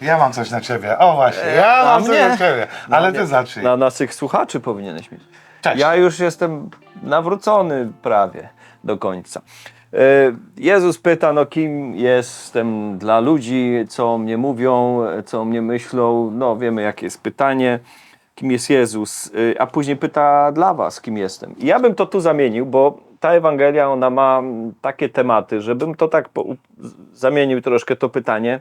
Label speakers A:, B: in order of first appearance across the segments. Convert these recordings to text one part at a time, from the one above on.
A: Ja mam coś na ciebie. O właśnie, ja
B: a
A: mam coś
B: mnie?
A: na ciebie.
B: Na
A: Ale
B: mnie-
A: ty zacznij.
B: Na naszych słuchaczy powinieneś mieć.
A: Cześć.
B: Ja już jestem nawrócony prawie do końca. E, Jezus pyta, no kim jestem dla ludzi, co o mnie mówią, co o mnie myślą. No wiemy jakie jest pytanie, kim jest Jezus. E, A później pyta dla was, kim jestem. I ja bym to tu zamienił, bo ta Ewangelia, ona ma mm, takie tematy, żebym to tak po, zamienił troszkę to pytanie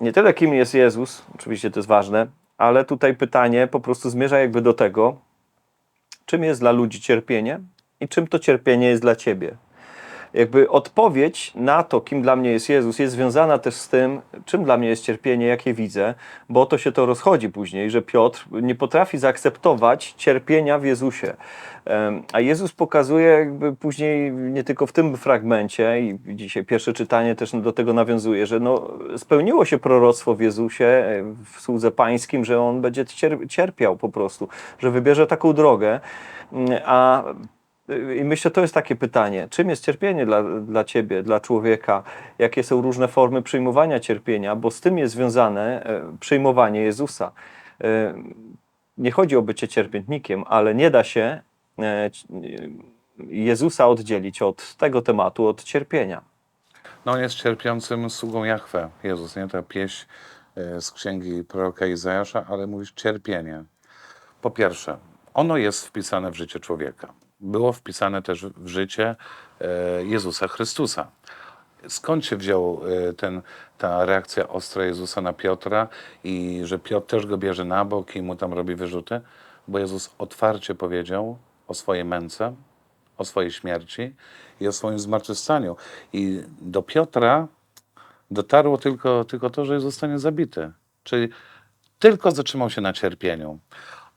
B: nie tyle kim jest Jezus, oczywiście to jest ważne, ale tutaj pytanie po prostu zmierza jakby do tego, czym jest dla ludzi cierpienie i czym to cierpienie jest dla ciebie. Jakby odpowiedź na to, kim dla mnie jest Jezus, jest związana też z tym, czym dla mnie jest cierpienie, jakie widzę, bo to się to rozchodzi później, że Piotr nie potrafi zaakceptować cierpienia w Jezusie. A Jezus pokazuje jakby później, nie tylko w tym fragmencie, i dzisiaj pierwsze czytanie też do tego nawiązuje, że no, spełniło się proroctwo w Jezusie, e, w słudze pańskim, że on będzie cier- cierpiał po prostu, że wybierze taką drogę. Mm, A i myślę, to jest takie pytanie. Czym jest cierpienie dla, dla ciebie, dla człowieka? Jakie są różne formy przyjmowania cierpienia? Bo z tym jest związane e, przyjmowanie Jezusa. E, Nie chodzi o bycie cierpiętnikiem, ale nie da się e, Jezusa oddzielić od tego tematu, od cierpienia.
A: No jest cierpiącym sługą Jahwe, Jezus, nie? Ta pieśń z księgi proroka Izajasza, ale mówisz cierpienie. Po pierwsze, ono jest wpisane w życie człowieka. Było wpisane też w życie e, Jezusa Chrystusa. Skąd się wziął e, ten, ta reakcja ostra Jezusa na Piotra i że Piotr też go bierze na bok i mu tam robi wyrzuty? Bo Jezus otwarcie powiedział o swojej męce, o swojej śmierci i o swoim zmartwychwstaniu. I do Piotra dotarło tylko, tylko to, że zostanie zabity. Czyli tylko zatrzymał się na cierpieniu.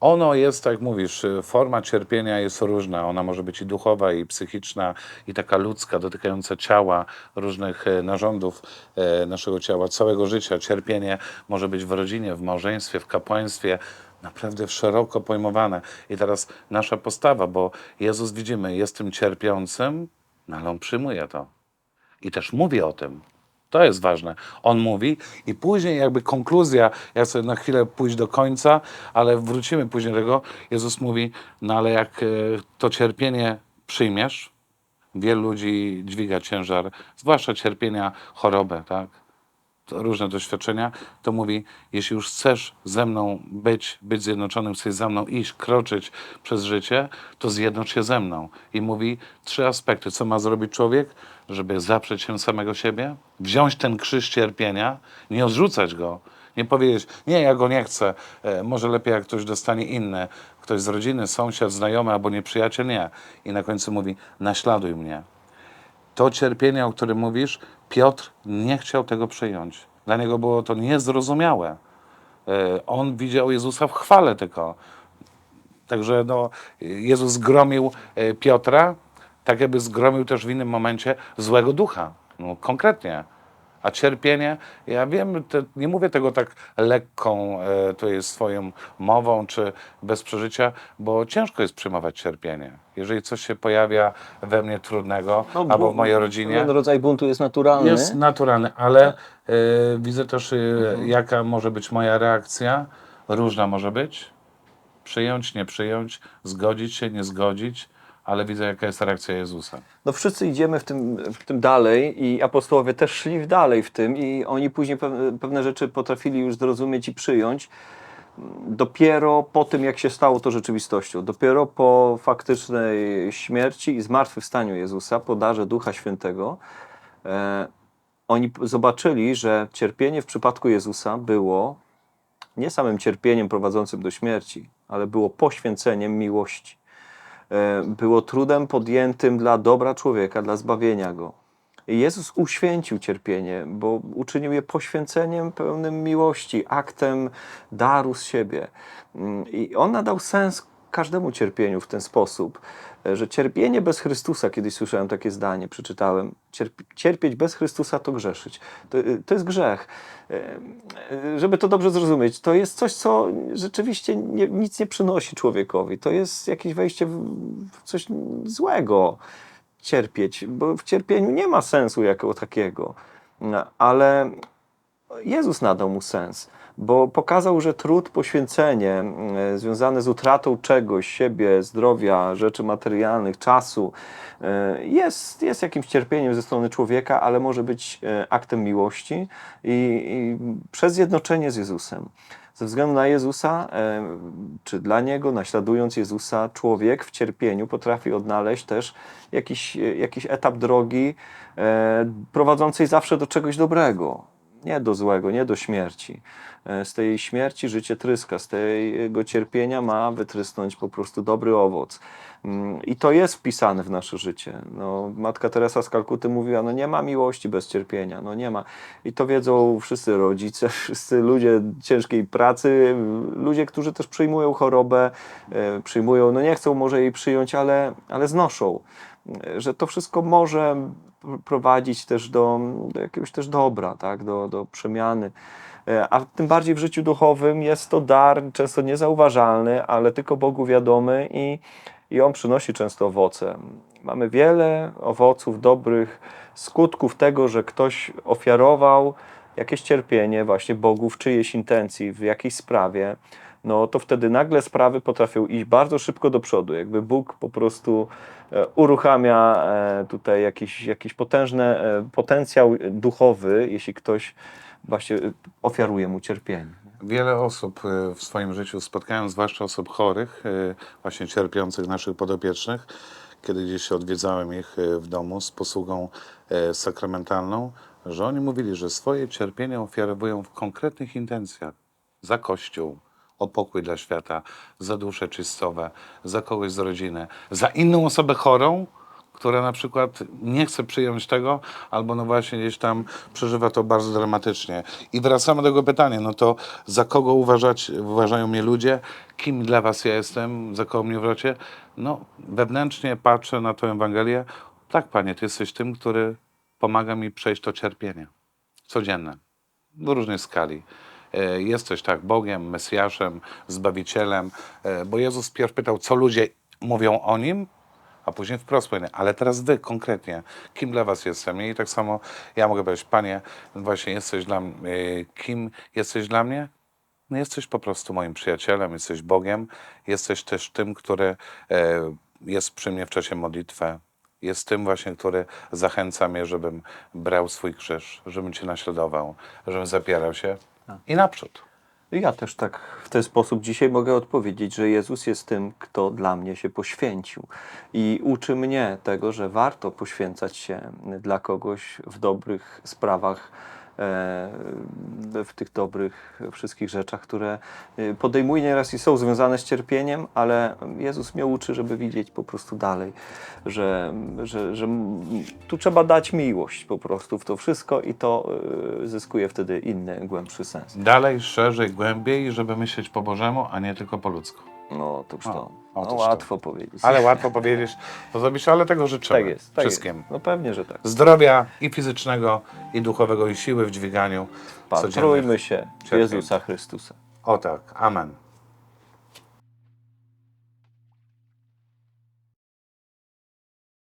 A: Ono jest, tak jak mówisz, y, forma cierpienia jest różna. Ona może być i duchowa, i psychiczna, i taka ludzka, dotykająca ciała, różnych e, narządów e, naszego ciała, całego życia. Cierpienie może być w rodzinie, w małżeństwie, w kapłaństwie, naprawdę szeroko pojmowane. I teraz nasza postawa, bo Jezus widzimy, jest tym cierpiącym, no ale On przyjmuje to. I też mówi o tym. To jest ważne. On mówi i później jakby konkluzja, ja chcę na chwilę pójść do końca, ale wrócimy później do tego. Jezus mówi, no ale jak e, to cierpienie przyjmiesz, wielu ludzi dźwiga ciężar, zwłaszcza cierpienia, chorobę, tak? to różne doświadczenia, to mówi, jeśli już chcesz ze mną być, być zjednoczonym, chcesz ze mną iść, kroczyć przez życie, to zjednocz się ze mną. I mówi trzy aspekty. Co ma zrobić człowiek? Żeby zaprzeć się samego siebie, wziąć ten krzyż cierpienia, nie odrzucać go, nie powiedzieć, nie, ja go nie chcę, e, może lepiej jak ktoś dostanie inny, ktoś z rodziny, sąsiad, znajomy albo nieprzyjaciel, nie. I na końcu mówi, naśladuj mnie to cierpienie, o którym mówisz, Piotr nie chciał tego przyjąć. Dla niego było to niezrozumiałe. E, On widział Jezusa w chwale tylko. Także no, Jezus zgromił e, Piotra, tak jakby zgromił też w innym momencie złego ducha. No, konkretnie. A cierpienie, ja wiem, te, nie mówię tego tak lekką e, to jest swoją mową czy bez przeżycia, bo ciężko jest przyjmować cierpienie. Jeżeli coś się pojawia we mnie trudnego albo w mojej rodzinie,
B: Ten rodzaj buntu jest naturalny.
A: jest naturalny, ale e, widzę też, e, jaka może być moja reakcja. Różna może być. Przyjąć, nie przyjąć, zgodzić się, nie zgodzić, ale widzę, jaka jest reakcja Jezusa.
B: No wszyscy idziemy w tym, w tym dalej i apostołowie też szli dalej w tym i oni później pewne, rzeczy potrafili już zrozumieć i przyjąć dopiero po tym, jak się stało to rzeczywistością. Dopiero po faktycznej śmierci i zmartwychwstaniu Jezusa, po darze Ducha Świętego, e, oni zobaczyli, że cierpienie w przypadku Jezusa było nie samym cierpieniem prowadzącym do śmierci, ale było poświęceniem miłości było trudem podjętym dla dobra człowieka, dla zbawienia go. I Jezus uświęcił cierpienie, bo uczynił je poświęceniem pełnym miłości, aktem daru z siebie. Mm, I on nadał sens każdemu cierpieniu w ten sposób, e, że cierpienie bez Chrystusa, kiedyś słyszałem takie zdanie, przeczytałem, cierpi, cierpieć bez Chrystusa to grzeszyć. To, e, to jest grzech. E, e, Żeby to dobrze zrozumieć, to jest coś, co rzeczywiście nie, nic nie przynosi człowiekowi. To jest jakieś wejście w, w coś złego cierpieć, bo w cierpieniu nie ma sensu jako takiego. No, Ale Jezus nadał mu sens, bo pokazał, że trud, poświęcenie e, związane z utratą czegoś, siebie, zdrowia, rzeczy materialnych, czasu, e, jest, jest jakimś cierpieniem ze strony człowieka, ale może być e, aktem miłości i, i przez zjednoczenie z Jezusem. Ze względu na Jezusa, czy dla Niego, naśladując Jezusa, człowiek w cierpieniu potrafi odnaleźć też jakiś, jakiś etap drogi prowadzącej zawsze do czegoś dobrego. Nie do złego, nie do śmierci. E, Z tej śmierci życie tryska, z tego cierpienia ma wytrysnąć po prostu dobry owoc. Mm, I to jest wpisane w nasze życie. No, Matka Teresa z Kalkuty mówiła, no nie ma miłości bez cierpienia, no nie ma. I to wiedzą wszyscy rodzice, wszyscy ludzie ciężkiej pracy, ludzie, którzy też przyjmują chorobę, e, przyjmują, no nie chcą może jej przyjąć, ale, ale znoszą. E, Że to wszystko może prowadzić też do, do jakiegoś też dobra, tak? do, do przemiany. E, A tym bardziej w życiu duchowym jest to dar często niezauważalny, ale tylko Bogu wiadomy i, i on przynosi często owoce. Mamy wiele owoców dobrych, skutków tego, że ktoś ofiarował jakieś cierpienie właśnie Bogu w czyjejś intencji, w jakiejś sprawie, no to wtedy nagle sprawy potrafią iść bardzo szybko do przodu. Jakby Bóg po prostu e, uruchamia e, tutaj jakiś, jakiś potężny e, potencjał duchowy, jeśli ktoś właśnie ofiaruje mu cierpienie.
A: Wiele osób w swoim życiu spotkałem, zwłaszcza osób chorych, właśnie cierpiących naszych podopiecznych, kiedy gdzieś odwiedzałem ich w domu z posługą sakramentalną, że oni mówili, że swoje cierpienie ofiarowują w konkretnych intencjach za Kościół, o pokój dla świata, za dusze czystowe, za kogoś z rodziny, za inną osobę chorą, która na przykład nie chce przyjąć tego, albo no właśnie gdzieś tam przeżywa to bardzo dramatycznie. I wracamy do tego pytania, no to za kogo uważać, uważają mnie ludzie? Kim dla was ja jestem? Za kogo mnie uważacie? No wewnętrznie patrzę na tę Ewangelię. Tak, Panie, Ty jesteś tym, który pomaga mi przejść to cierpienie. Codzienne. W różnej skali. E, Jesteś tak Bogiem, Mesjaszem, Zbawicielem, e, bo Jezus pierw pytał, co ludzie mówią o Nim, a później wprost powiedział, ale teraz wy konkretnie, kim dla was jestem? I tak samo ja mogę powiedzieć, Panie, właśnie jesteś dla mnie, kim jesteś dla mnie? No jesteś po prostu moim przyjacielem, jesteś Bogiem, jesteś też tym, który e, jest przy mnie w czasie modlitwy, jest tym właśnie, który zachęca mnie, żebym brał swój krzyż, żebym Cię naśladował, żebym zapierał się i naprzód.
B: Ja też tak w ten sposób dzisiaj mogę odpowiedzieć, że Jezus jest tym, kto dla mnie się poświęcił i uczy mnie tego, że warto poświęcać się dla kogoś w dobrych sprawach, w tych dobrych wszystkich rzeczach, które e, podejmuje nieraz i są związane z cierpieniem, ale Jezus mnie uczy, żeby widzieć po prostu dalej, że, że, że tu trzeba dać miłość po prostu w to wszystko i to e, zyskuje wtedy inny, głębszy sens.
A: Dalej, szerzej, głębiej, żeby myśleć po Bożemu, a nie tylko po ludzku.
B: No, to już to.
A: O,
B: no,
A: otóż to.
B: łatwo powiedzieć.
A: Ale łatwo powiedzieć, to zrobisz, ale tego życzymy
B: tak jest. Tak
A: wszystkim.
B: Jest. No pewnie, że tak.
A: Zdrowia i fizycznego, i duchowego, i siły w dźwiganiu
B: Patrujmy się w. Jezusa Chrystusa.
A: O tak, amen.